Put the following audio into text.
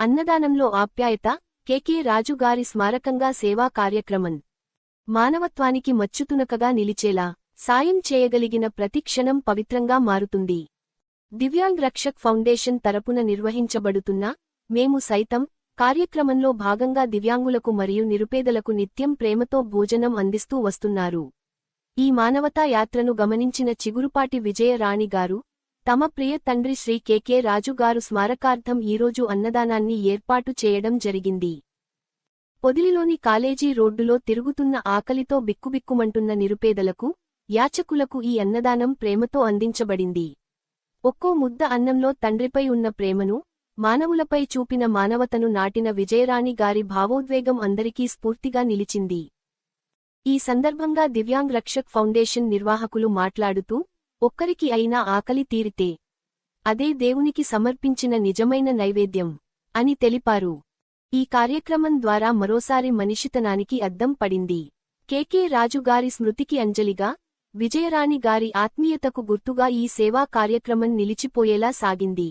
అన్నదానంలో ఆప్యాయత కెకే రాజుగారి స్మారకంగా సేవా కార్యక్రమం. మానవత్వానికి మచ్చుతునకగా నిలిచేలా సాయం చేయగలిగిన ప్రతి క్షణం పవిత్రంగా మారుతుంది. దివ్యాంగ్ రక్షక్ ఫౌండేషన్ తరపున నిర్వహించబడుతున్న మేము సైతం కార్యక్రమంలో భాగంగా దివ్యాంగులకు మరియు నిరుపేదలకు నిత్యం ప్రేమతో భోజనం అందిస్తూ వస్తున్నారు. ఈ మానవతా యాత్రను గమనించిన చిగురుపాటి విజయరాణిగారు తమ ప్రియ తండ్రి శ్రీ కెకే రాజు గారు స్మారకార్థం ఈరోజు అన్నదానాన్ని ఏర్పాటు చేయడం జరిగింది. పొదిలిలోని కాలేజీ రోడ్డులో తిరుగుతున్న ఆకలితో బిక్కుబిక్కుమంటున్న నిరుపేదలకు యాచకులకు ఈ అన్నదానం ప్రేమతో అందించబడింది. ఒక్కో ముద్ద అన్నంలో తండ్రిపై ఉన్న ప్రేమను మానవులపై చూపిన మానవతను నాటిన విజయరాణి గారి భావోద్వేగం అందరికీ స్ఫూర్తిగా నిలిచింది. ఈ సందర్భంగా దివ్యాంగ్ రక్షక్ ఫౌండేషన్ నిర్వాహకులు మాట్లాడుతూ ఒక్కరికి అయినా ఆకలి తీరితే అదే దేవునికి సమర్పించిన నిజమైన నైవేద్యం అని తెలిపారు. ఈ కార్యక్రమం ద్వారా మరోసారి మనిషితనానికి అద్దం పడింది. కెకే రాజుగారి స్మృతికి అంజలిగా విజయరాణి గారి ఆత్మీయతకు గుర్తుగా ఈ సేవా కార్యక్రమం నిలిచిపోయేలా సాగింది.